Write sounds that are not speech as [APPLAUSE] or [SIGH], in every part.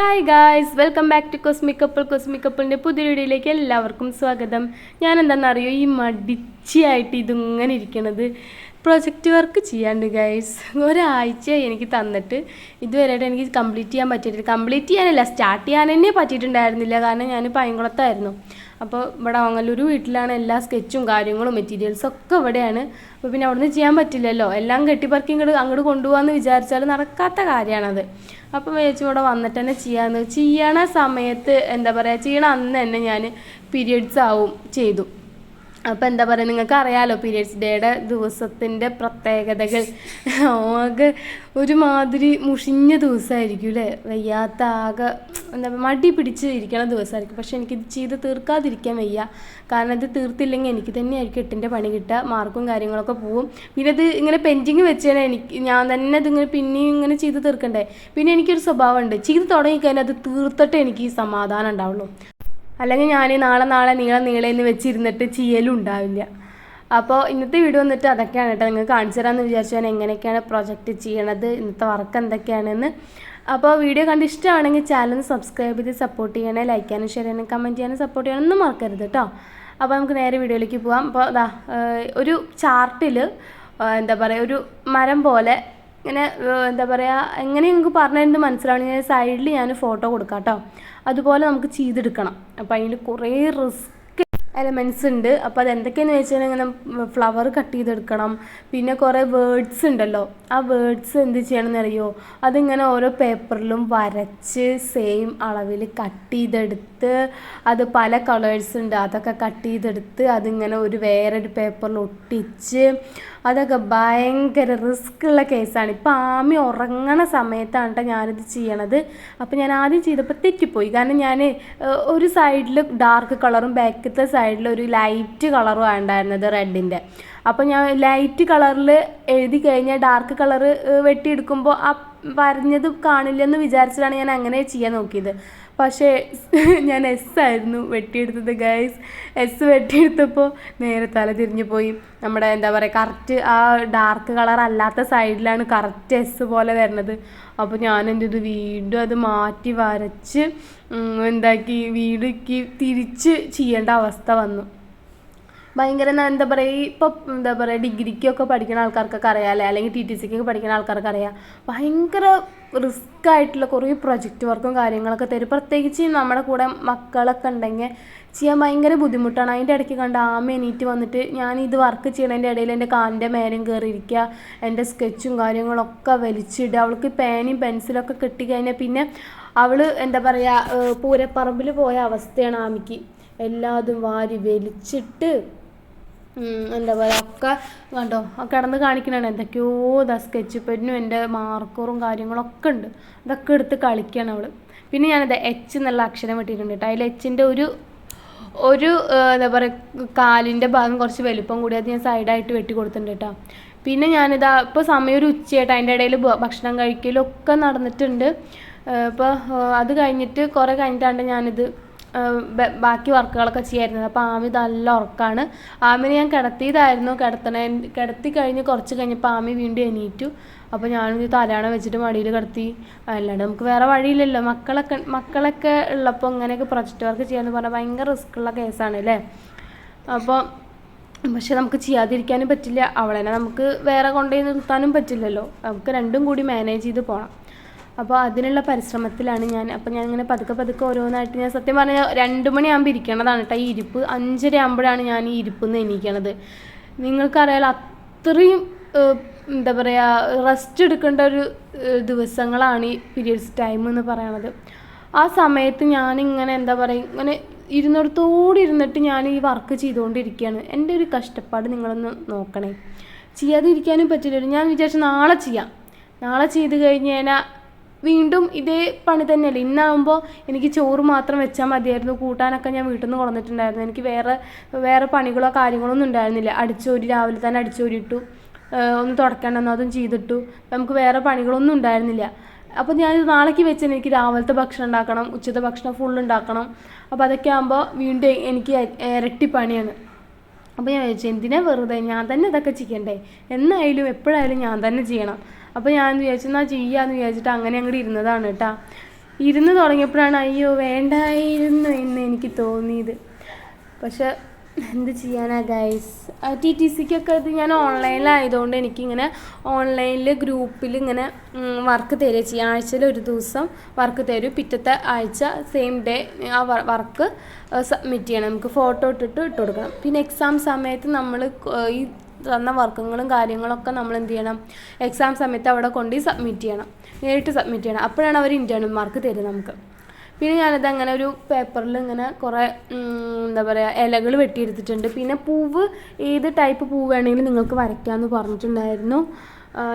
Hi guys welcome back to cosmic couple cosmic കപ്പിളിന്റെ പുതിയ വീഡിയോയിലേക്ക് എല്ലാവർക്കും സ്വാഗതം. ഞാൻ എന്താണെന്നറിയോ ഈ മടിച്ചയായിട്ട് ഇതിങ്ങനെ ഇരിക്കണത്. പ്രൊജക്റ്റ് വർക്ക് ചെയ്യാണ്ട് ഗൈസ് ഒരാഴ്ച എനിക്ക് തന്നിട്ട് ഇതുവരെയായിട്ട് എനിക്ക് കംപ്ലീറ്റ് ചെയ്യാൻ പറ്റിയിട്ടില്ല. കംപ്ലീറ്റ് ചെയ്യാനല്ല സ്റ്റാർട്ട് ചെയ്യാൻ തന്നെ പറ്റിയിട്ടുണ്ടായിരുന്നില്ല. കാരണം ഞാൻ പൈങ്കുളത്തായിരുന്നു. അപ്പോൾ ഇവിടെ ഒരു വീട്ടിലാണ് എല്ലാ സ്കെച്ചും കാര്യങ്ങളും മെറ്റീരിയൽസും ഒക്കെ ഇവിടെയാണ്. അപ്പോൾ പിന്നെ അവിടുന്ന് ചെയ്യാൻ പറ്റില്ലല്ലോ. എല്ലാം കെട്ടിപ്പറക്കി ഇങ്ങോട്ട് അങ്ങോട്ട് കൊണ്ടുപോകാമെന്ന് വിചാരിച്ചാൽ നടക്കാത്ത കാര്യമാണത് അപ്പം ചേച്ചി ഇവിടെ വന്നിട്ട് തന്നെ ചെയ്യാമെന്ന് ചെയ്യണ സമയത്ത് എന്താ പറയുക ചെയ്യണ അന്ന് തന്നെ ഞാൻ പീരിയഡ്സ് ആവും ചെയ്തു. അപ്പോൾ എന്താ പറയുക നിങ്ങൾക്ക് അറിയാലോ പീരിയഡ്സ് ഡേയുടെ ദിവസത്തിന്റെ പ്രത്യേകതകൾ. ആകെ ഒരുമാതിരി മുഷിഞ്ഞ ദിവസമായിരിക്കും അല്ലേ വയ്യാത്ത ആകെ എന്താ മടി പിടിച്ച് ഇരിക്കണ ദിവസമായിരിക്കും പക്ഷെ എനിക്ക് എനിക്കിത് ചെയ്ത് തീർക്കാതിരിക്കാൻ വയ്യ. കാരണം ഇത് തീർത്തില്ലെങ്കിൽ എനിക്ക് തന്നെയായിരിക്കും എട്ടിന്റെ പണി കിട്ടുക മാർക്കും കാര്യങ്ങളൊക്കെ പോവും. പിന്നെ ഇത് ഇങ്ങനെ പെൻഡിങ് വെച്ചാൽ എനിക്ക് ഞാൻ തന്നെ ഇതിങ്ങനെ പിന്നെയും ഇങ്ങനെ ചെയ്ത് തീർക്കണ്ടേ? പിന്നെ എനിക്കൊരു സ്വഭാവമുണ്ട്. ചെയ്ത് തുടങ്ങിക്കഴിഞ്ഞാൽ അത് തീർത്തിട്ടേ എനിക്ക് ഈ സമാധാനം ഉണ്ടാവുള്ളൂ. അല്ലെങ്കിൽ ഞാൻ നാളെ നാളെ നീളെ നീളെ എന്ന് വെച്ചിരുന്നിട്ട് ചെയ്യലും ഉണ്ടാവില്ല. അപ്പോൾ ഇന്നത്തെ വീഡിയോ വന്നിട്ട് അതൊക്കെയാണ് കേട്ടോ. നിങ്ങൾക്ക് കാണിച്ചു തരാമെന്ന് വിചാരിച്ചു. ഞാൻ എങ്ങനെയൊക്കെയാണ് പ്രൊജക്റ്റ് ചെയ്യണത് ഇന്നത്തെ വർക്ക് എന്തൊക്കെയാണെന്ന്. അപ്പോൾ വീഡിയോ കണ്ട് ഇഷ്ടമാണെങ്കിൽ ചാനൽ സബ്സ്ക്രൈബ് ചെയ്ത് സപ്പോർട്ട് ചെയ്യണേ. ലൈക്ക് ചെയ്യാനും ഷെയർ ചെയ്യാനും കമന്റ് ചെയ്യാനും സപ്പോർട്ട് ചെയ്യാനും ഒന്നും മറക്കരുത് കേട്ടോ. അപ്പോൾ നമുക്ക് നേരെ വീഡിയോയിലേക്ക് പോകാം അപ്പോൾ ഒരു ചാർട്ടിൽ എന്താ പറയുക ഒരു മരം പോലെ ഇങ്ങനെ എന്താ പറയുക എങ്ങനെ നിങ്ങൾക്ക് പറഞ്ഞിരുന്നത് മനസ്സിലാവണമെങ്കിൽ സൈഡിൽ ഞാൻ ഫോട്ടോ കൊടുക്കാം കേട്ടോ അതുപോലെ നമുക്ക് ചെയ്തെടുക്കണം. അപ്പോൾ അതിൽ കുറേ റിസ്ക് എലമെന്റ്സ് ഉണ്ട്. അപ്പോൾ അതെന്തൊക്കെയാണെന്ന് വെച്ചാൽ ഇങ്ങനെ ഫ്ലവർ കട്ട് ചെയ്തെടുക്കണം. പിന്നെ കുറേ വേർഡ്സ് ഉണ്ടല്ലോ. ആ വേർഡ്സ് എന്ത് ചെയ്യണമെന്ന് അറിയോ അതിങ്ങനെ ഓരോ പേപ്പറിലും വരച്ച് സെയിം അളവിൽ കട്ട് ചെയ്തെടുത്ത് അത് പല കളേഴ്സ് ഉണ്ട്. അതൊക്കെ കട്ട് ചെയ്തെടുത്ത് അതിങ്ങനെ ഒരു വേറൊരു പേപ്പറിൽ ഒട്ടിച്ച് അതൊക്കെ ഭയങ്കര റിസ്ക് ഉള്ള കേസാണ് ഇപ്പം ആമി ഉറങ്ങണ സമയത്താണ് കേട്ടോ ഞാനിത് ചെയ്യണത്. അപ്പോൾ ഞാൻ ആദ്യം ചെയ്തപ്പോൾ തെറ്റിപ്പോയി. കാരണം ഞാൻ ഒരു സൈഡിൽ ഡാർക്ക് കളറും ബാക്കത്തെ സൈഡിൽ ഒരു ലൈറ്റ് കളറും ഉണ്ടായിരുന്നത് റെഡിന്റെ അപ്പോൾ ഞാൻ ലൈറ്റ് കളറിൽ എഴുതി കഴിഞ്ഞാൽ ഡാർക്ക് കളറ് വെട്ടിയെടുക്കുമ്പോൾ ആ വരഞ്ഞത് കാണില്ലെന്ന് വിചാരിച്ചിട്ടാണ് ഞാൻ അങ്ങനെ ചെയ്യാൻ നോക്കിയത്. പക്ഷേ [LAUGHS] ഞാൻ എസ് ആയിരുന്നു വെട്ടിയെടുത്തത് ഗൈസ് എസ് വെട്ടിയെടുത്തപ്പോൾ നേരെ തല തിരിഞ്ഞു പോയി. നമ്മുടെ എന്താ പറയുക കറക്റ്റ് ആ ഡാർക്ക് കളർ അല്ലാത്ത സൈഡിലാണ് കറക്റ്റ് എസ് പോലെ വരുന്നത്. അപ്പോൾ ഞാൻ എന്ത് ചെയ്തു? വീണ്ടും അത് മാറ്റി വരച്ച് എന്താക്കി വീടേക്ക് തിരിച്ച് ചെയ്യേണ്ട അവസ്ഥ വന്നു. ഭയങ്കര എന്താ പറയുക ഇപ്പോൾ എന്താ പറയുക ഡിഗ്രിക്കൊക്കെ പഠിക്കുന്ന ആൾക്കാർക്കൊക്കെ അറിയാം അല്ലെ? അല്ലെങ്കിൽ ടി ടി സിക്കൊക്കെ പഠിക്കുന്ന ആൾക്കാർക്ക് അറിയാം. ഭയങ്കര റിസ്ക് ആയിട്ടുള്ള കുറേ പ്രൊജക്റ്റ് വർക്കും കാര്യങ്ങളൊക്കെ തരും. പ്രത്യേകിച്ച് നമ്മുടെ കൂടെ മക്കളൊക്കെ ഉണ്ടെങ്കിൽ ചെയ്യാൻ ഭയങ്കര ബുദ്ധിമുട്ടാണ്. അതിന്റെ ഇടയ്ക്ക് കണ്ട ആമ എണീറ്റ് വന്നിട്ട് ഞാൻ ഇത് വർക്ക് ചെയ്യണതിന്റെ ഇടയിൽ എന്റെ കാലിന്റെ മേലും കയറിയിരിക്കുക എന്റെ സ്കെച്ചും കാര്യങ്ങളൊക്കെ വലിച്ചിടുക അവൾക്ക് പേനയും പെൻസിലൊക്കെ കിട്ടിക്കഴിഞ്ഞാൽ പിന്നെ അവൾ എന്താ പറയുക പൂരപ്പറമ്പിൽ പോയ അവസ്ഥയാണ് ആമിക്ക്. എല്ലാതും വാരി വലിച്ചിട്ട് എന്താ പറയുക ഒക്കെ കണ്ടോ കിടന്ന് കാണിക്കണാണ് എന്തൊക്കെയോ ഇതാ സ്കെച്ച് പെന്നും എന്റെ മാർക്കറും കാര്യങ്ങളൊക്കെ ഉണ്ട്. അതൊക്കെ എടുത്ത് കളിക്കുകയാണ് അവൾ പിന്നെ ഞാനത് എച്ച് എന്നുള്ള അക്ഷരം വെട്ടിയിട്ടുണ്ട് കേട്ടോ. അതിൽ എച്ചിന്റെ ഒരു ഒരു എന്താ പറയുക കാലിന്റെ ഭാഗം കുറച്ച് വലുപ്പം കൂടി അത് ഞാൻ സൈഡായിട്ട് വെട്ടി കൊടുത്തിട്ടുണ്ട് കേട്ടോ. പിന്നെ ഞാനിതാ ഇപ്പോൾ സമയം ഒരു ഉച്ചയായിട്ട് അതിന്റെ ഇടയിൽ ഭക്ഷണം കഴിക്കലൊക്കെ നടന്നിട്ടുണ്ട്. ഇപ്പോൾ അത് കഴിഞ്ഞിട്ട് കുറേ കഴിഞ്ഞിട്ടാണ് ഞാനിത് ബാക്കി വർക്കുകളൊക്കെ ചെയ്യായിരുന്നത് അപ്പോൾ ആമി നല്ല ഉറക്കമാണ് ആമിനെ ഞാൻ കിടത്തിയതായിരുന്നു. കിടത്തണ കിടത്തി കഴിഞ്ഞ് കുറച്ച് കഴിഞ്ഞപ്പോൾ ആമി വീണ്ടും എണീറ്റു. അപ്പോൾ ഞാനൊരു തലയാണ വെച്ചിട്ട് മടിയിൽ കിടത്തി. അല്ലാണ്ട് നമുക്ക് വേറെ വഴിയില്ലല്ലോ. മക്കളൊക്കെ മക്കളൊക്കെ ഉള്ളപ്പോൾ ഇങ്ങനെയൊക്കെ പ്രൊജക്റ്റ് വർക്ക് ചെയ്യാമെന്ന് പറഞ്ഞാൽ ഭയങ്കര റിസ്ക് ഉള്ള കേസാണ് അല്ലേ? അപ്പോൾ പക്ഷെ നമുക്ക് ചെയ്യാതിരിക്കാനും പറ്റില്ല. അവളെ നമുക്ക് വേറെ കൊണ്ടുപോയി നിർത്താനും പറ്റില്ലല്ലോ. നമുക്ക് രണ്ടും കൂടി മാനേജ് ചെയ്ത് പോകണം അപ്പോൾ അതിനുള്ള പരിശ്രമത്തിലാണ് ഞാൻ. അപ്പോൾ ഞാൻ ഇങ്ങനെ പതുക്കെ പതുക്കെ ഓരോന്നായിട്ട് ഞാൻ സത്യം പറഞ്ഞാൽ രണ്ട് മണിയാകുമ്പോൾ ഇരിക്കണതാണ് കേട്ടോ ഈ ഇരിപ്പ്. അഞ്ചര ആകുമ്പോഴാണ് ഞാൻ ഈ ഇരിപ്പിൽ നിന്ന് എണീക്കണത്. നിങ്ങൾക്കറിയാലോ അത്രയും എന്താ പറയുക റെസ്റ്റ് എടുക്കേണ്ട ഒരു ദിവസങ്ങളാണ് ഈ പീരിയഡ്സ് ടൈം എന്ന് പറയണത്. ആ സമയത്ത് ഞാനിങ്ങനെ എന്താ പറയുക ഇങ്ങനെ ഇരുന്നിടത്തോടെ ഇരുന്നിട്ട് ഞാൻ ഈ വർക്ക് ചെയ്തുകൊണ്ടിരിക്കുകയാണ് എന്റെ ഒരു കഷ്ടപ്പാട് നിങ്ങളൊന്ന് നോക്കണേ. ചെയ്യാതിരിക്കാനും പറ്റില്ല ഞാൻ വിചാരിച്ചു നാളെ ചെയ്യാം. നാളെ ചെയ്ത് കഴിഞ്ഞ് കഴിഞ്ഞാൽ വീണ്ടും ഇതേ പണി തന്നെയല്ലേ? ഇന്നാകുമ്പോൾ എനിക്ക് ചോറ് മാത്രം വെച്ചാൽ മതിയായിരുന്നു. കൂട്ടാനൊക്കെ ഞാൻ വീട്ടിൽ നിന്ന് കൊണ്ടുവന്നിട്ടുണ്ടായിരുന്നു. എനിക്ക് വേറെ വേറെ പണികളോ കാര്യങ്ങളോ ഒന്നും ഉണ്ടായിരുന്നില്ല. അടിച്ചോരി രാവിലെ തന്നെ അടിച്ചോരിട്ടു ഒന്ന് തുടക്കണമെന്നോ അതും ചെയ്തിട്ടു. നമുക്ക് വേറെ പണികളൊന്നും ഉണ്ടായിരുന്നില്ല. അപ്പോൾ ഞാൻ നാളേക്ക് വെച്ച് എനിക്ക് രാവിലത്തെ ഭക്ഷണം ഉണ്ടാക്കണം ഉച്ചത്തെ ഭക്ഷണം ഫുൾ ഉണ്ടാക്കണം. അപ്പോൾ അതൊക്കെ ആകുമ്പോൾ വീണ്ടും എനിക്ക് ഇരട്ടി പണിയാണ്. അപ്പോൾ ഞാൻ ചോദിച്ചു എന്തിനാ വെറുതെ? ഞാൻ തന്നെ ഇതൊക്കെ ചെയ്യണ്ടേ? എന്നായാലും എപ്പോഴായാലും ഞാൻ തന്നെ ചെയ്യണം. അപ്പോൾ ഞാൻ വിചാരിച്ചു? എന്നാൽ ചെയ്യാമെന്ന് വിചാരിച്ചിട്ട് അങ്ങനെ അങ്ങോട്ട് ഇരുന്നതാണ് കേട്ടോ ഇരുന്ന് തുടങ്ങിയപ്പോഴാണ് അയ്യോ വേണ്ടായിരുന്നു എന്ന് എനിക്ക് തോന്നിയത്. പക്ഷെ എന്ത് ചെയ്യാനാ ഗൈസ് ടി ടി സിക്കൊക്കെ ഇത് ഞാൻ ഓൺലൈനിലായതുകൊണ്ട് എനിക്കിങ്ങനെ ഓൺലൈനിൽ ഗ്രൂപ്പിൽ ഇങ്ങനെ വർക്ക് തരുക ചെയ്യും. ആഴ്ചയിൽ ഒരു ദിവസം വർക്ക് തരും. പിറ്റത്തെ ആഴ്ച സെയിം ഡേ ആ വർക്ക് സബ്മിറ്റ് ചെയ്യണം. നമുക്ക് ഫോട്ടോ ഇട്ടിട്ട് ഇട്ട് കൊടുക്കണം. പിന്നെ എക്സാം സമയത്ത് നമ്മൾ ഈ തന്ന വർക്കുകളും കാര്യങ്ങളൊക്കെ നമ്മൾ എന്ത് ചെയ്യണം? എക്സാം സമയത്ത് അവിടെ കൊണ്ട് സബ്മിറ്റ് ചെയ്യണം. നേരിട്ട് സബ്മിറ്റ് ചെയ്യണം. അപ്പോഴാണ് അവർ ഇന്റേണൽ മാർക്ക് തരുന്നത് നമുക്ക്. പിന്നെ ഞാനത് അങ്ങനെ ഒരു പേപ്പറിൽ ഇങ്ങനെ കുറേ എന്താ പറയുക ഇലകൾ വെട്ടിയെടുത്തിട്ടുണ്ട്. പിന്നെ പൂവ് ഏത് ടൈപ്പ് പൂവ് വേണമെങ്കിലും നിങ്ങൾക്ക് വരയ്ക്കാമെന്ന് പറഞ്ഞിട്ടുണ്ടായിരുന്നു.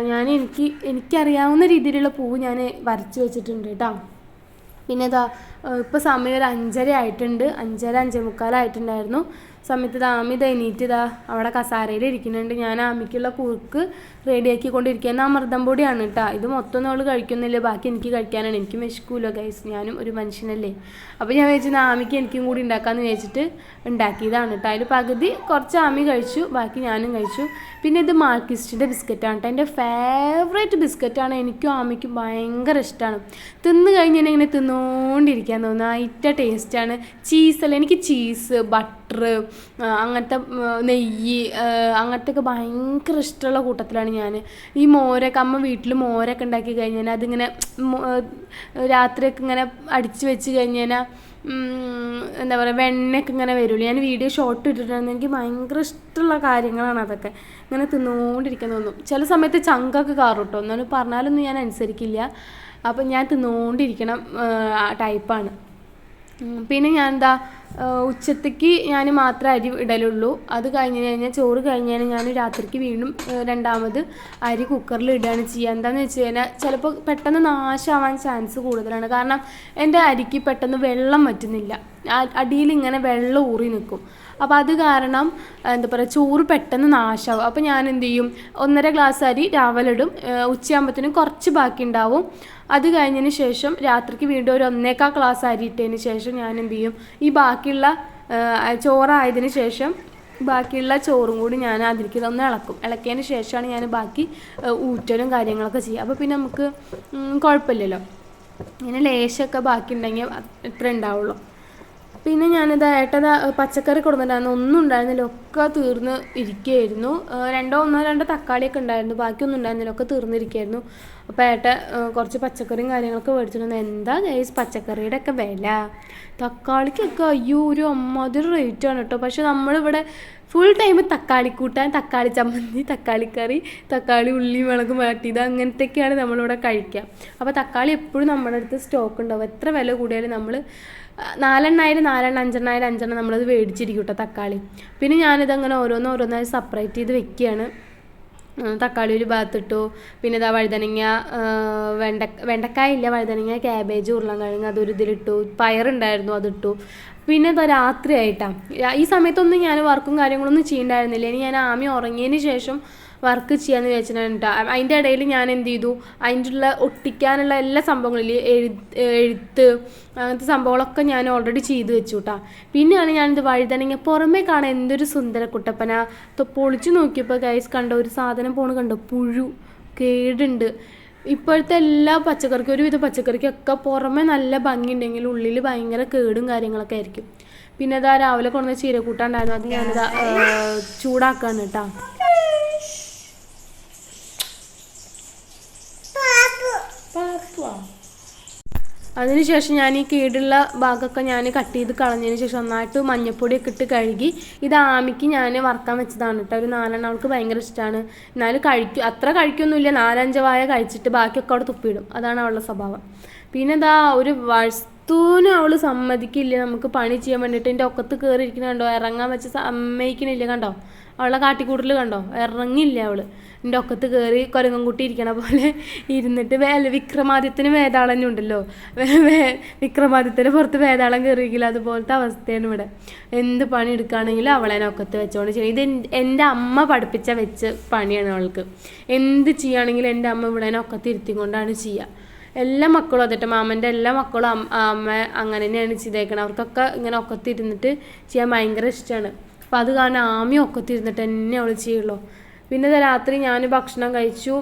ഞാൻ എനിക്ക് എനിക്കറിയാവുന്ന രീതിയിലുള്ള പൂവ് ഞാൻ വരച്ച് വെച്ചിട്ടുണ്ട് കേട്ടോ. പിന്നെ ഇതാ ഇപ്പോൾ സമയം ഒരു അഞ്ചര ആയിട്ടുണ്ട്. അഞ്ചര അഞ്ചേ മുക്കാലായിട്ടുണ്ടായിരുന്നു സമയത്ത് ഇതാ ആമി എണീറ്റ് ഇതാ അവിടെ കസാരയിൽ ഇരിക്കുന്നുണ്ട്. ഞാൻ ആമിക്കുള്ള കുറുക്ക് റെഡിയാക്കി കൊണ്ടിരിക്കുന്ന അമൃതം പൊടിയാണ് കേട്ടോ. ഇത് മൊത്തം നമ്മൾ കഴിക്കുന്നില്ല? ബാക്കി എനിക്ക് കഴിക്കാനാണ്. എനിക്ക് വിശക്കൂലോ ഗൈസ് ഞാനും ഒരു മനുഷ്യനല്ലേ. അപ്പോൾ ഞാൻ വിചാരിച്ചു ആമിക്ക് എനിക്കും കൂടി ഉണ്ടാക്കാമെന്ന് വിചാരിച്ചിട്ട് ഉണ്ടാക്കിയതാണ് കേട്ടോ. അതിൽ പകുതി കുറച്ച് ആമി കഴിച്ചു ബാക്കി ഞാനും കഴിച്ചു. പിന്നെ ഇത് മാർക്കിസ്റ്റിന്റെ ബിസ്ക്കറ്റാണ് കേട്ടോ. എന്റെ ഫേവറേറ്റ് ബിസ്ക്കറ്റാണ്. എനിക്കും ആമിക്കും ഭയങ്കര ഇഷ്ടമാണ് തിന്ന് കഴിഞ്ഞാൽ ഇങ്ങനെ തിന്നുകൊണ്ടിരിക്കാൻ തോന്നുന്നു. അതിന്റെ ടേസ്റ്റാണ് ചീസല്ല എനിക്ക് ചീസ് ബട്ടർ അങ്ങനത്തെ ഉം, നെയ്യ് ആ, അങ്ങനത്തെ ഒക്കെ ഭയങ്കര ഇഷ്ടമുള്ള കൂട്ടത്തിലാണ് ഞാൻ ഈ മോരൊക്കെ അമ്മ വീട്ടിൽ മോരൊക്കെ ഉണ്ടാക്കി കഴിഞ്ഞാൽ അതിങ്ങനെ രാത്രിയൊക്കെ ഇങ്ങനെ അടിച്ച് വെച്ച് കഴിഞ്ഞാൽ എന്താ പറയുക വെണ്ണയൊക്കെ ഇങ്ങനെ വരുള്ളൂ. ഞാൻ വീഡിയോ ഷോർട്ട് ഇട്ടിട്ടുണ്ടെങ്കിൽ എനിക്ക് ഭയങ്കര ഇഷ്ടമുള്ള കാര്യങ്ങളാണ് അതൊക്കെ. ഇങ്ങനെ തിന്നുകൊണ്ടിരിക്കാൻ തോന്നും. ചില സമയത്ത് ചങ്കൊക്കെ കാറും കേട്ടോ എന്നാലും പറഞ്ഞാലൊന്നും ഞാൻ അനുസരിക്കില്ല. അപ്പം ഞാൻ തിന്നുകൊണ്ടിരിക്കണം ടൈപ്പാണ് പിന്നെ ഞാൻ എന്താ ഉച്ചത്തേക്ക് ഞാൻ മാത്രം അരി ഇടലുള്ളൂ. അത് കഴിഞ്ഞ് കഴിഞ്ഞാൽ ചോറ് കഴിഞ്ഞാൽ ഞാൻ രാത്രിക്ക് വീണ്ടും രണ്ടാമത് അരി കുക്കറിൽ ഇടുകയാണ് ചെയ്യുക എന്താണെന്ന് വെച്ച് കഴിഞ്ഞാൽ ചിലപ്പോൾ പെട്ടെന്ന് നാശമാവാൻ ചാൻസ് കൂടുതലാണ്. കാരണം എന്റെ അരിക്ക് പെട്ടെന്ന് വെള്ളം പറ്റുന്നില്ല. അടിയിൽ ഇങ്ങനെ വെള്ളം ഊറി നിൽക്കും അപ്പോൾ അത് കാരണം എന്താ പറയുക ചോറ് പെട്ടെന്ന് നാശമാവും അപ്പോൾ ഞാൻ എന്ത് ചെയ്യും? ഒന്നര ഗ്ലാസ് അരി രാവിലെ ഇടും. ഉച്ചയാകുമ്പോഴത്തേനും കുറച്ച് ബാക്കി ഉണ്ടാവും അത് കഴിഞ്ഞതിന് ശേഷം രാത്രിക്ക് വീണ്ടും ഒരു ഒന്നേക്കാൾ ക്ലാസ് അരിയിട്ടതിന് ശേഷം ഞാൻ എന്ത് ചെയ്യും? ഈ ബാക്കിയുള്ള ചോറായതിനു ശേഷം ബാക്കിയുള്ള ചോറും കൂടി ഞാൻ അതിലേക്ക് ഒന്ന് ഇളക്കും. ഇളക്കിയതിന് ശേഷമാണ് ഞാൻ ബാക്കി ഊറ്റലും കാര്യങ്ങളൊക്കെ ചെയ്യുക. അപ്പോൾ പിന്നെ നമുക്ക് കുഴപ്പമില്ലല്ലോ. ഇങ്ങനെ ലേശമൊക്കെ ബാക്കി ഉണ്ടെങ്കിൽ ഇത്ര ഉണ്ടാവുള്ളൂ. പിന്നെ ഞാനിത് ഏട്ടത് പച്ചക്കറി കൊടുത്തിട്ടായിരുന്നു ഒന്നും ഉണ്ടായിരുന്നില്ല. ഒക്കെ തീർന്ന് ഇരിക്കുകയായിരുന്നു. രണ്ടോ ഒന്നോ രണ്ടോ തക്കാളിയൊക്കെ ഉണ്ടായിരുന്നു. ബാക്കിയൊന്നും ഉണ്ടായിരുന്നില്ല. ഒക്കെ തീർന്നിരിക്കുകയായിരുന്നു. അപ്പോൾ ഏട്ട കുറച്ച് പച്ചക്കറിയും കാര്യങ്ങളൊക്കെ മേടിച്ചിട്ടുണ്ട്. എന്താ ഗൈസ് പച്ചക്കറിയുടെ ഒക്കെ വില. തക്കാളിക്കൊക്കെ അയ്യോ ഒരു അമ്മാതിരി റേറ്റാണ് കേട്ടോ. പക്ഷെ നമ്മളിവിടെ ഫുൾ ടൈം തക്കാളി കൂട്ടാൻ തക്കാളി ചമ്മന്തി തക്കാളിക്കറി തക്കാളി ഉള്ളി മുളക് മാറ്റിയത് അങ്ങനത്തെയൊക്കെയാണ് നമ്മളിവിടെ കഴിക്കുക. അപ്പോൾ തക്കാളി എപ്പോഴും നമ്മുടെ അടുത്ത് സ്റ്റോക്ക് ഉണ്ടാവും. എത്ര വില കൂടിയാലും നമ്മൾ നാലെണ്ണായാലും നാലെണ്ണം അഞ്ചെണ്ണായാലും അഞ്ചെണ്ണം നമ്മളത് മേടിച്ചിരിക്കും കേട്ടോ തക്കാളി. പിന്നെ ഞാനിതങ്ങനെ ഓരോന്ന് ഓരോന്നായി സെപ്പറേറ്റ് ചെയ്ത് വെക്കുകയാണ് തക്കാളി ഒരു ഭാഗത്തിട്ടു. പിന്നെ ഇതാ വഴുതനങ്ങ വെണ്ട വെണ്ടക്കായ ഇല്ല വഴുതനങ്ങ ക്യാബേജ് ഉരുളൻകിഴങ്ങ് അതൊരു ഇതിലിട്ടു. പയറുണ്ടായിരുന്നു അതിട്ടു. പിന്നെ ഇതാ രാത്രിയായിട്ടാണ് ഈ സമയത്തൊന്നും ഞാൻ വർക്കും കാര്യങ്ങളൊന്നും ചെയ്യണ്ടായിരുന്നില്ല. ഇനി ഞാൻ ആമി ഉറങ്ങിയതിന് ശേഷം വർക്ക് ചെയ്യാന്ന് വിചാരിച്ചിട്ടാണ് കേട്ടോ അതിന്റെ ഇടയിൽ ഞാൻ എന്ത് ചെയ്തു? അതിന്റെ ഉള്ള ഒട്ടിക്കാനുള്ള എല്ലാ സംഭവങ്ങളും എഴുത്ത് എഴുത്ത് അങ്ങനത്തെ സംഭവങ്ങളൊക്കെ ഞാൻ ഓൾറെഡി ചെയ്തു വെച്ചു കേട്ടോ പിന്നെയാണ് ഞാനിത് വഴുതനങ്ങ പുറമേ കാണാൻ എന്തൊരു സുന്ദര കുട്ടപ്പന. പൊളിച്ചു നോക്കിയപ്പോൾ ഗൈസ് കണ്ട ഒരു സാധനം പോണ് കണ്ടോ? പുഴു കേടുണ്ട്. ഇപ്പോഴത്തെ എല്ലാ പച്ചക്കറിക്കും ഒരുവിധ പച്ചക്കറിക്കൊക്കെ പുറമെ നല്ല ഭംഗിയുണ്ടെങ്കിൽ ഉള്ളിൽ ഭയങ്കര കേടും കാര്യങ്ങളൊക്കെ ആയിരിക്കും. പിന്നെ ഇതാ രാവിലെ കൊണ്ടുവന്ന ചീരക്കൂട്ടാണ്ടായിരുന്നു അത് ഞാനിതാ ചൂടാക്കാണ് കേട്ടോ അതിനുശേഷം ഞാൻ ഈ കീടുള്ള ഭാഗമൊക്കെ ഞാൻ കട്ട് ചെയ്ത് കളഞ്ഞതിന് ശേഷം നന്നായിട്ട് മഞ്ഞപ്പൊടിയൊക്കെ ഇട്ട് കഴുകി. ഇത് ആമിക്ക് ഞാൻ വറുക്കാൻ വെച്ചതാണ് കേട്ടോ ഒരു നാലെണ്ണം അവൾക്ക് ഭയങ്കര ഇഷ്ടമാണ് എന്നാലും കഴിക്കും അത്ര കഴിക്കൊന്നുമില്ല. നാലഞ്ച് വായ കഴിച്ചിട്ട് ബാക്കിയൊക്കെ അവിടെ തുപ്പിയിടും. അതാണ് അവളുടെ സ്വഭാവം. പിന്നെ എന്താ ഒരു വസ്തുവിന് അവൾ സമ്മതിക്കില്ല. നമുക്ക് പണി ചെയ്യാൻ വേണ്ടിയിട്ട് എന്റെ ഒക്കത്ത് കയറിയിരിക്കുന്ന കണ്ടോ? ഇറങ്ങാൻ വെച്ച് സമ്മതിക്കണില്ല കണ്ടോ? അവളെ കാട്ടിക്കൂടൽ കണ്ടോ? ഇറങ്ങില്ല അവൾ. എന്റെ ഒക്കത്ത് കയറി കുരങ്ങൻകുട്ടി ഇരിക്കണ പോലെ ഇരുന്നിട്ട് വേല വിക്രമാദിത്യത്തിന് വേതാളൻ ഉണ്ടല്ലോ. വിക്രമാദിത്യത്തിന് പുറത്ത് വേതാളം കയറിയില്ല അതുപോലത്തെ അവസ്ഥയാണ് ഇവിടെ. എന്ത് പണി എടുക്കുകയാണെങ്കിലും അവളെ ഒക്കത്ത് വെച്ചോണ്ട് ചെയ്യും. ഇത് എന്റെ അമ്മ പഠിപ്പിച്ച വെച്ച് പണിയാണ് അവൾക്ക്. എന്ത് ചെയ്യുകയാണെങ്കിലും എന്റെ അമ്മ ഇവിടെ ഒക്കത്ത് ഇരുത്തിക്കൊണ്ടാണ് ചെയ്യുക. എല്ലാ മക്കളും അതിട്ട്. മാമന്റെ എല്ലാ മക്കളും അമ്മ അമ്മ അങ്ങനെ തന്നെയാണ് ചെയ്തേക്കണത്. അവർക്കൊക്കെ ഇങ്ങനെ ഒക്കത്തിരുന്നിട്ട് ചെയ്യാൻ ഭയങ്കര ഇഷ്ടമാണ്. അപ്പോൾ അത് കാരണം ആമി ഒക്കത്തിരുന്നിട്ട് തന്നെ അവൾ ചെയ്യുള്ളൂ. പിന്നെ രാത്രി ഞാൻ ഭക്ഷണം കഴിച്ചു.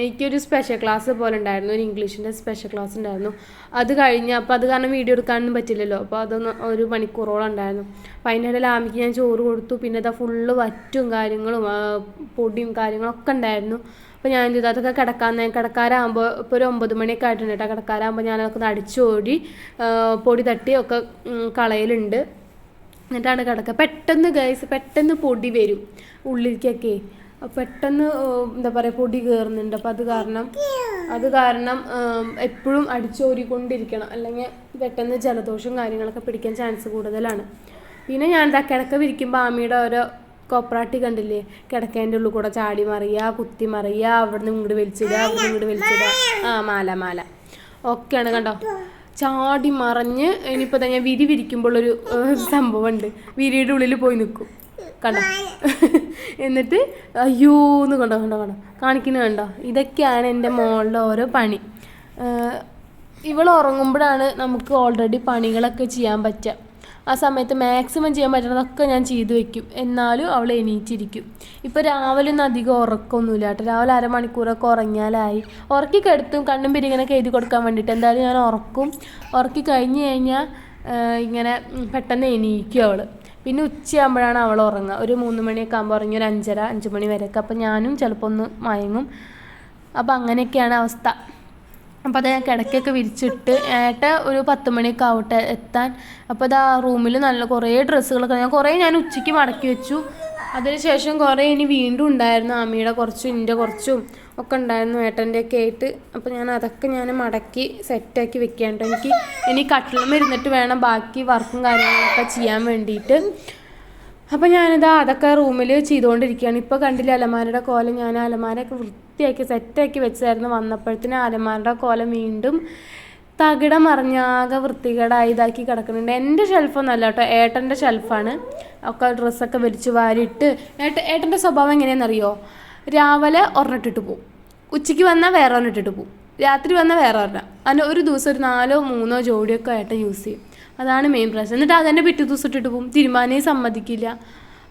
എനിക്കൊരു സ്പെഷ്യൽ ക്ലാസ് പോലെ ഉണ്ടായിരുന്നു. ഒരു ഇംഗ്ലീഷിന്റെ സ്പെഷ്യൽ ക്ലാസ് ഉണ്ടായിരുന്നു. അത് കഴിഞ്ഞ് അപ്പോൾ അത് കാരണം വീഡിയോ എടുക്കാനൊന്നും പറ്റില്ലല്ലോ. അപ്പോൾ അതൊന്ന് ഒരു മണിക്കൂറോളം ഉണ്ടായിരുന്നു. അപ്പോൾ അതിന്റെ ഇടയിൽ ആമിക്ക് ഞാൻ ചോറ് കൊടുത്തു. പിന്നെ ഇതാ ഫുള്ള് വറ്റും കാര്യങ്ങളും പൊടിയും കാര്യങ്ങളൊക്കെ ഉണ്ടായിരുന്നു. അപ്പോൾ ഞാൻ ചെയ്തു? അതൊക്കെ കിടക്കാൻ കിടക്കാരാകുമ്പോൾ ഇപ്പോൾ ഒരു ഒമ്പത് മണിയൊക്കെ ആയിട്ടുണ്ട് കേട്ടോ. കിടക്കാരാകുമ്പോൾ ഞാനതൊക്കെ ഒന്ന് അടിച്ചോടി പൊടി തട്ടി ഒക്കെ കളയലുണ്ട്. എന്നിട്ടാണ് കിടക്കുക. പെട്ടെന്ന് ഗൈസ് പെട്ടെന്ന് പൊടി വരും ഉള്ളിലേക്കൊക്കെ. പെട്ടെന്ന് എന്താ പറയുക പൊടി കയറുന്നുണ്ട് അപ്പം അത് കാരണം അത് കാരണം എപ്പോഴും അടിച്ചോരിക്കൊണ്ടിരിക്കണം. അല്ലെങ്കിൽ പെട്ടെന്ന് ജലദോഷവും കാര്യങ്ങളൊക്കെ പിടിക്കാൻ ചാൻസ് കൂടുതലാണ്. പിന്നെ ഞാൻ എന്താ കിടക്ക വിരിക്കുമ്പോൾ ആമിയുടെ ഓരോ കോപ്പറാട്ടി കണ്ടില്ലേ? കിടക്കേന്റെ ഉള്ളിൽ കൂടെ ചാടി മറിയുക കുത്തി മറിയുക അവിടെ നിന്ന് ഇങ്ങോട്ട് വലിച്ചിടുക നിന്ന് ഇങ്ങോട്ട് വലിച്ചിടുക. ആ മാല മാല. ഒക്കെയാണ് കണ്ടോ? ചാടി മറിഞ്ഞ് ഇനിയിപ്പോൾ ഞാൻ വിരി വിരിക്കുമ്പോഴൊരു സംഭവമുണ്ട്. വിരിയുടെ ഉള്ളിൽ പോയി നിൽക്കും. കണ്ടോ? [LAUGHS] എന്നിട്ട് അയ്യോ എന്ന് കണ്ടോ കണ്ടോ കണ്ടോ? കാണിക്കുന്നത് കണ്ടോ? ഇതൊക്കെയാണ് എന്റെ മോളുടെ ഓരോ പണി. ഇവൾ ഉറങ്ങുമ്പോഴാണ് നമുക്ക് ഓൾറെഡി പണികളൊക്കെ ചെയ്യാൻ പറ്റുക. ആ സമയത്ത് മാക്സിമം ചെയ്യാൻ പറ്റുന്നതൊക്കെ ഞാൻ ചെയ്തു വെക്കും. എന്നാലും അവൾ എണീറ്റിരിക്കും. ഇപ്പോൾ രാവിലെ ഒന്നും അധികം ഉറക്കമൊന്നുമില്ല കേട്ടോ. രാവിലെ അരമണിക്കൂറൊക്കെ ഉറങ്ങിയാലായി. ഉറക്കി കെടുത്തും കണ്ണും പിരിങ്ങനൊക്കെ എഴുതി കൊടുക്കാൻ വേണ്ടിയിട്ട്. എന്തായാലും ഞാൻ ഉറക്കും. ഉറക്കി കഴിഞ്ഞ് കഴിഞ്ഞാൽ ഇങ്ങനെ പെട്ടെന്ന് എണീക്കും അവൾ പിന്നെ ഉച്ചയാകുമ്പോഴാണ് അവൾ ഉറങ്ങുക. ഒരു മൂന്ന് മണിയൊക്കെ ആകുമ്പോൾ ഉറങ്ങി ഒരു അഞ്ചര അഞ്ച് മണി വരെയൊക്കെ. അപ്പം ഞാനും ചിലപ്പോൾ ഒന്ന് മയങ്ങും. അപ്പോൾ അങ്ങനെയൊക്കെയാണ് അവസ്ഥ. അപ്പോൾ അത് ഞാൻ കിടക്കൊക്കെ വിരിച്ചിട്ട് ഏട്ട ഒരു പത്ത് മണിയൊക്കെ ആവട്ടെ എത്താൻ. അപ്പോൾ അത് ആ റൂമിൽ നല്ല കുറേ ഡ്രസ്സുകളൊക്കെ ഞാൻ കുറേ ഞാൻ ഉച്ചയ്ക്ക് മടക്കി വെച്ചു. അതിനുശേഷം കുറേ ഇനി വീണ്ടും ഉണ്ടായിരുന്നു അമ്മയുടെ കുറച്ചും എന്റെ കുറച്ചും ഒക്കെ ഉണ്ടായിരുന്നു ഏട്ടന്റെയൊക്കെ ആയിട്ട്. അപ്പോൾ ഞാൻ അതൊക്കെ ഞാൻ മടക്കി സെറ്റാക്കി വെക്കാൻ എനിക്ക് ഇനി കട്ടിലും ഇരുന്നിട്ട് വേണം ബാക്കി വർക്കും കാര്യങ്ങളൊക്കെ ചെയ്യാൻ വേണ്ടിയിട്ട്. അപ്പം ഞാനിതാ അതൊക്കെ റൂമിൽ ചെയ്തുകൊണ്ടിരിക്കുകയാണ് ഇപ്പോൾ കണ്ടില്ല അലമാരയുടെ കോലം? ഞാൻ അലമാരയൊക്കെ വൃത്തിയാക്കി സെറ്റാക്കി വെച്ചായിരുന്നു. വന്നപ്പോഴത്തേന് അലമാരയുടെ കോലം വീണ്ടും തകിടം മറിഞ്ഞാകെ വൃത്തികേടായി ഇതാക്കി കിടക്കുന്നുണ്ട്. എന്റെ ഷെൽഫൊന്നും അല്ല കേട്ടോ ഏട്ടന്റെ ഷെൽഫാണ്. ഒക്കെ ഡ്രസ്സൊക്കെ വലിച്ചു വാരിയിട്ട് ഏട്ട ഏട്ടന്റെ സ്വഭാവം എങ്ങനെയാണെന്നറിയോ? രാവിലെ ഒരെണ്ണിട്ടിട്ട് പോവും. ഉച്ചയ്ക്ക് വന്നാൽ വേറെ ഒരെണ്ണിട്ടിട്ട് പോവും. രാത്രി വന്നാൽ വേറെ ഒരെണ്ണം. അങ്ങനെ ഒരു ദിവസം ഒരു നാലോ മൂന്നോ ജോഡിയൊക്കെ ഏട്ടൻ യൂസ് ചെയ്യും. അതാണ് മെയിൻ പ്രശ്നം. എന്നിട്ട് അതന്നെ പിറ്റേ ദിവസം ഇട്ടിട്ട് പോകും തീരുമാനേ സമ്മതിക്കില്ല.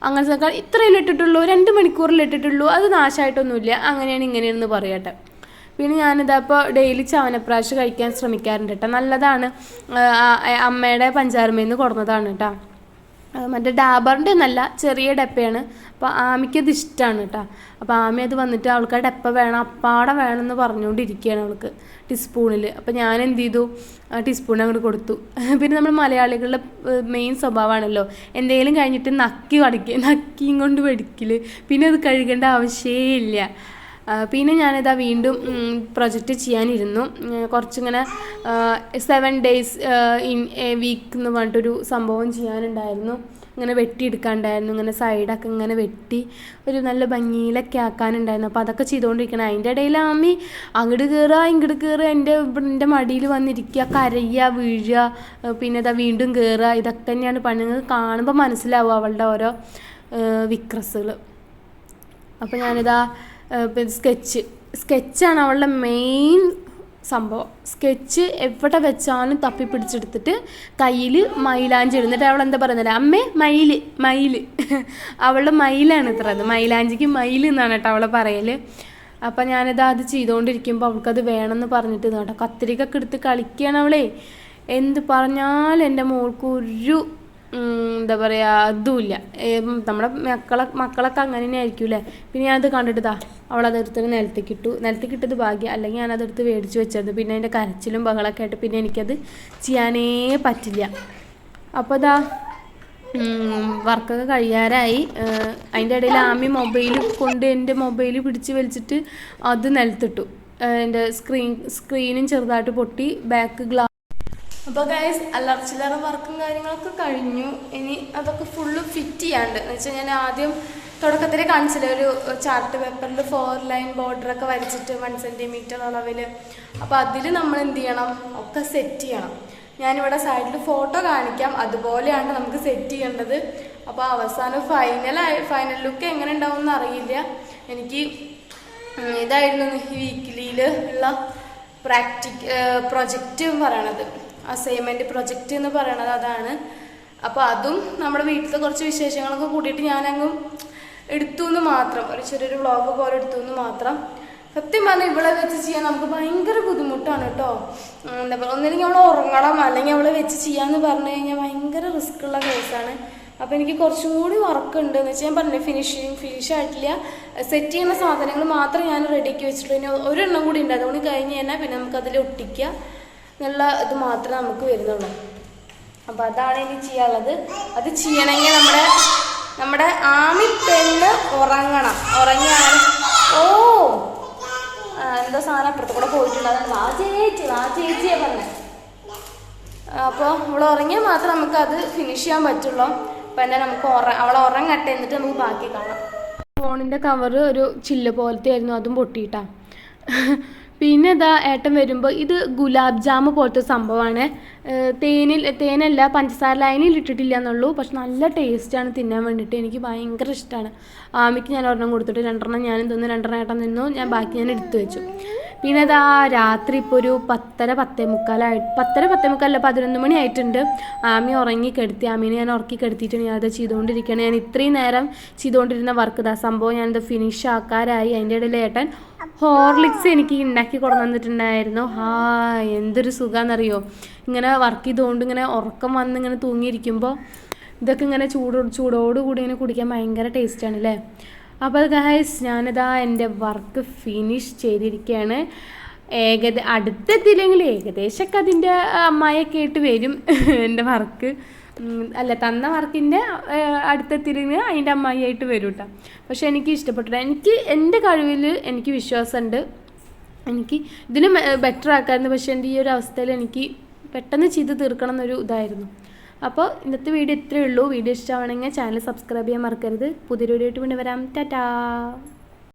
അങ്ങനത്തെ ഇത്രയും ഇട്ടിട്ടുള്ളൂ. രണ്ട് മണിക്കൂറിൽ ഇട്ടിട്ടുള്ളൂ. അത് നാശമായിട്ടൊന്നുമില്ല. അങ്ങനെയാണ് ഇങ്ങനെയെന്ന് പറയട്ടെ. പിന്നെ ഞാനിതാ ഇപ്പോൾ ഡെയിലി ചവനപ്രാശ് കഴിക്കാൻ ശ്രമിക്കാറുണ്ട് കേട്ടോ നല്ലതാണ്. അമ്മയുടെ നിന്ന് കൊടുന്നതാണ് കേട്ടോ മറ്റേ ഡാബറിന്റെ ഒന്നല്ല ചെറിയ ഡപ്പയാണ്. അപ്പോൾ ആമിക്ക് അത് ഇഷ്ടമാണ് കേട്ടോ അപ്പോൾ ആമി അത് വന്നിട്ട് അവൾക്ക് ആ ഡപ്പ വേണം അപ്പാടെ വേണമെന്ന് പറഞ്ഞുകൊണ്ടിരിക്കുകയാണ് അവൾക്ക് ടീസ്പൂണിൽ അപ്പോൾ ഞാൻ എന്ത് ചെയ്തു? ആ ടീസ്പൂൺ അങ്ങോട്ട് കൊടുത്തു. [LAUGHS] പിന്നെ നമ്മൾ മലയാളികളുടെ മെയിൻ സ്വഭാവമാണല്ലോ എന്തെങ്കിലും കഴിഞ്ഞിട്ട് നക്കി വടിക്കുക നക്കിയും കൊണ്ട് വെടിക്കൽ പിന്നെ അത് കഴുകേണ്ട ആവശ്യമേ ഇല്ല. പിന്നെ ഞാനിതാ വീണ്ടും പ്രൊജക്റ്റ് ചെയ്യാനിരുന്നു. കുറച്ചിങ്ങനെ seven days in a week എന്ന് പറഞ്ഞിട്ടൊരു സംഭവം ചെയ്യാനുണ്ടായിരുന്നു. ഇങ്ങനെ വെട്ടിയെടുക്കാനുണ്ടായിരുന്നു ഇങ്ങനെ സൈഡൊക്കെ ഇങ്ങനെ വെട്ടി ഒരു നല്ല ഭംഗിയിലൊക്കെ ആക്കാനുണ്ടായിരുന്നു. അപ്പോൾ അതൊക്കെ ചെയ്തുകൊണ്ടിരിക്കണം അതിന്റെ ഇടയിൽ ആമി അങ്ങോട്ട് കയറുക ഇങ്ങോട്ട് കയറുക എന്റെ എന്റെ മടിയിൽ വന്നിരിക്കുക കരയുക വീഴുക പിന്നെ ഇതാ വീണ്ടും കയറുക ഇതൊക്കെ തന്നെയാണ് പണി. കാണുമ്പോൾ മനസ്സിലാവും അവളുടെ ഓരോ വിക്രസുകൾ അപ്പോൾ ഞാനിതാ പിന്നെ സ്കെച്ച് സ്കെച്ചാണ് അവളുടെ മെയിൻ സംഭവം. സ്കെച്ച് എവിടെ വെച്ചാലും തപ്പി പിടിച്ചെടുത്തിട്ട് കയ്യിൽ മൈലാഞ്ചി. എന്നിട്ട് അവൾ എന്താ പറയുന്നില്ല അമ്മേ മയിൽ മയിൽ. [LAUGHS] അവളുടെ മയിലാണ് ഇത്ര അത് മൈലാഞ്ചിക്ക് മയിൽ എന്നാണ് കേട്ടോ അവളെ പറയൽ അപ്പം ഞാനിത് അത് ചെയ്തുകൊണ്ടിരിക്കുമ്പോൾ അവൾക്കത് വേണമെന്ന് പറഞ്ഞിട്ട് കേട്ടോ കത്തിരിക്കൊക്കെ എടുത്ത് കളിക്കുകയാണ് അവളെ. എന്ത് പറഞ്ഞാലും എന്റെ മോൾക്ക് ഒരു എന്താ പറയുക അതുമില്ല നമ്മുടെ മക്കളെ മക്കളൊക്കെ അങ്ങനെ തന്നെ ആയിരിക്കൂലേ പിന്നെ ഞാനത് കണ്ടിട്ട് ഇതാ അവളത് എടുത്തത് നിലത്തേക്ക് ഇട്ടു. നിലത്തേക്ക് ഇട്ടത് ഭാഗ്യം. അല്ലെങ്കിൽ ഞാനത് എടുത്ത് മേടിച്ച് വെച്ചത്. പിന്നെ അതിന്റെ കരച്ചിലും ബഹളമൊക്കെ ആയിട്ട് പിന്നെ എനിക്കത് ചെയ്യാനേ പറ്റില്ല. അപ്പോൾ അതാ വർക്കൊക്കെ കഴിയാറായി. അതിന്റെ ഇടയിൽ ആമി മൊബൈൽ കൊണ്ട് എന്റെ മൊബൈൽ പിടിച്ച് വലിച്ചിട്ട് അത് നിലത്തിട്ടു. എന്റെ സ്ക്രീൻ സ്ക്രീനും ചെറുതായിട്ട് പൊട്ടി. ബാക്ക് ഗ്ലാസ് അപ്പോൾ ഗൈസ് അല്ലറച്ചില്ലറ വർക്കും കാര്യങ്ങളൊക്കെ കഴിഞ്ഞു. ഇനി അതൊക്കെ ഫുള്ള് ഫിറ്റ് ചെയ്യാണ്ട്. എന്ന് വെച്ചാൽ ഞാൻ ആദ്യം തുടക്കത്തിൽ കാണിച്ചില്ല ഒരു ചാർട്ട് പേപ്പറിൽ ഫോർ ലൈൻ ബോർഡറൊക്കെ വരച്ചിട്ട് വൺ സെന്റിമീറ്റർ അളവിൽ അപ്പോൾ അതിൽ നമ്മൾ എന്ത് ചെയ്യണം? ഒക്കെ സെറ്റ് ചെയ്യണം. ഞാനിവിടെ സൈഡിൽ ഫോട്ടോ കാണിക്കാം. അതുപോലെയാണ് നമുക്ക് സെറ്റ് ചെയ്യേണ്ടത്. അപ്പോൾ അവസാനം ഫൈനലായി ഫൈനൽ ലുക്ക് എങ്ങനെ ഉണ്ടാവും എന്ന് അറിയില്ല. എനിക്ക് ഇതായിരുന്നു ഈ വീക്കിലിയിൽ ഉള്ള പ്രാക്ടിക് പ്രൊജക്റ്റ് പറയണത്. അസൈൻമെന്റ് പ്രൊജക്റ്റ് എന്ന് പറയണത് അതാണ്. അപ്പോൾ അതും നമ്മുടെ വീട്ടിലത്തെ കുറച്ച് വിശേഷങ്ങളൊക്കെ കൂട്ടിയിട്ട് ഞാനങ്ങ് എടുത്തു എന്ന് മാത്രം ഒരു ചെറിയൊരു വ്ളോഗ് പോലെ എടുത്തു എന്ന് മാത്രം. സത്യം പറഞ്ഞാൽ ഇവിടെ വെച്ച് ചെയ്യാൻ നമുക്ക് ഭയങ്കര ബുദ്ധിമുട്ടാണ് കേട്ടോ. എന്താ പറയുക ഒന്നില്ലെങ്കിൽ അവളെ ഉറങ്ങണം അല്ലെങ്കിൽ അവളെ വെച്ച് ചെയ്യാന്ന് പറഞ്ഞു കഴിഞ്ഞാൽ ഭയങ്കര റിസ്ക് ഉള്ള കേസാണ് അപ്പോൾ എനിക്ക് കുറച്ചും കൂടി വർക്ക് ഉണ്ട്. എന്ന് വെച്ചാൽ ഞാൻ പറഞ്ഞില്ല ഫിനിഷിങ് ഫിനിഷ് ആയിട്ടില്ല. സെറ്റ് ചെയ്യുന്ന സാധനങ്ങൾ മാത്രം ഞാൻ റെഡിയാക്കി വെച്ചിട്ടുള്ളൂ ഇനി ഒരെണ്ണം കൂടി ഉണ്ട്. അതുകൊണ്ട് കഴിഞ്ഞ് കഴിഞ്ഞാൽ പിന്നെ നമുക്കതിൽ ഒട്ടിക്കുക എന്നുള്ള ഇത് മാത്രമേ നമുക്ക് വരുന്നുള്ളൂ. അപ്പോൾ അതാണ് ഇനി ചെയ്യാനുള്ളത്. അത് ചെയ്യണമെങ്കിൽ നമ്മുടെ നമ്മുടെ ആമി പെണ്ണ് ഉറങ്ങണം. ഉറങ്ങിയാണ് ഓ എന്തോ സാധനം അപ്പുറത്ത് കൂടെ പോയിട്ടുണ്ട്. അതാണ് വാ ചേച്ചി വാ ചേച്ചിയെ പറഞ്ഞത് അപ്പോൾ അവൾ ഉറങ്ങിയാൽ മാത്രം നമുക്ക് അത് ഫിനിഷ് ചെയ്യാൻ പറ്റുള്ളൂ. അപ്പം തന്നെ നമുക്ക് ഉറ അവളെ ഉറങ്ങട്ടെ എന്നിട്ട് നമുക്ക് ബാക്കി കാണാം. ഫോണിന്റെ കവറ് ഒരു ചില്ല് പോലത്തെ ആയിരുന്നു അതും പൊട്ടിയിട്ടാ. പിന്നെ ഇതാ ഏട്ടൻ വരുമ്പോൾ ഇത് ഗുലാബ് ജാമ് പോലത്തെ സംഭവമാണ് തേനിൽ തേനല്ല പഞ്ചസാര ലൈനിൽ ഇട്ടിട്ടില്ല എന്നുള്ളൂ പക്ഷെ നല്ല ടേസ്റ്റാണ് തിന്നാൻ വേണ്ടിയിട്ട് എനിക്ക് ഭയങ്കര ഇഷ്ടമാണ് ആമിക്ക് ഞാൻ ഒരെണ്ണം കൊടുത്തിട്ട് രണ്ടെണ്ണം ഞാനും തിന്നു രണ്ടെണ്ണം ഏട്ടൻ നിന്നു ഞാൻ ബാക്കി ഞാൻ എടുത്തു വെച്ചു. പിന്നെ അതാ രാത്രി ഇപ്പോൾ ഒരു പത്തര പത്തേ മുക്കാലായി പത്തര പത്തേ മുക്കാലല്ല പതിനൊന്ന് മണി ആയിട്ടുണ്ട്. ആമി ഉറങ്ങി കെടുത്തി. ആമീനെ ഞാൻ ഉറക്കി കെടുത്തിയിട്ട് ഞാനത് ചെയ്തുകൊണ്ടിരിക്കുകയാണ് ഞാൻ ഇത്രയും നേരം ചെയ്തുകൊണ്ടിരുന്ന വർക്ക് ഇതാ. സംഭവം ഞാനിത് ഫിനിഷ് ആക്കാറായി. അതിന്റെ ഇടയിൽ ഏട്ടൻ ഹോർലിക്സ് എനിക്ക് ഉണ്ടാക്കി കൊണ്ടു വന്നിട്ടുണ്ടായിരുന്നു ഹാ എന്തൊരു സുഖാന്നറിയോ? ഇങ്ങനെ വർക്ക് ചെയ്തുകൊണ്ട് ഇങ്ങനെ ഉറക്കം വന്ന് ഇങ്ങനെ തൂങ്ങിയിരിക്കുമ്പോൾ ഇതൊക്കെ ഇങ്ങനെ ചൂട് ചൂടോടുകൂടി ഇങ്ങനെ കുടിക്കാൻ ഭയങ്കര ടേസ്റ്റാണ് അല്ലേ അപ്പോൾ ഗായ്സ് ഞാനിതാ എന്റെ വർക്ക് ഫിനിഷ് ചെയ്തിരിക്കുകയാണ് ഏകദ അടുത്തെത്തിയില്ലെങ്കിൽ ഏകദേശമൊക്കെ അതിന്റെ അമ്മായിയൊക്കെ കേട്ട് വരും [LAUGHS] എന്റെ വർക്ക് അല്ല തന്ന വർക്കിന്റെ അടുത്തെത്തിയില്ലെങ്കിൽ അതിന്റെ അമ്മായിയായിട്ട് വരും കേട്ടോ പക്ഷെ എനിക്ക് ഇഷ്ടപ്പെട്ടില്ല. എനിക്ക് എന്റെ കഴിവിൽ എനിക്ക് വിശ്വാസമുണ്ട്. എനിക്ക് ഇതിന് ബെറ്റർ ആക്കാമായിരുന്നു. പക്ഷേ എന്റെ ഈ ഒരു അവസ്ഥയിൽ എനിക്ക് പെട്ടെന്ന് ചെയ്ത് തീർക്കണം എന്നൊരു ഇതായിരുന്നു. അപ്പോൾ ഇന്നത്തെ വീഡിയോ ഇത്രയേ ഉള്ളൂ. വീഡിയോ ഇഷ്ടമാണെങ്കിൽ ചാനൽ സബ്സ്ക്രൈബ് ചെയ്യാൻ മറക്കരുത്. പുതിയൊരു വീഡിയോ ആയിട്ട് പിന്നെ വരാം. ടാറ്റാ.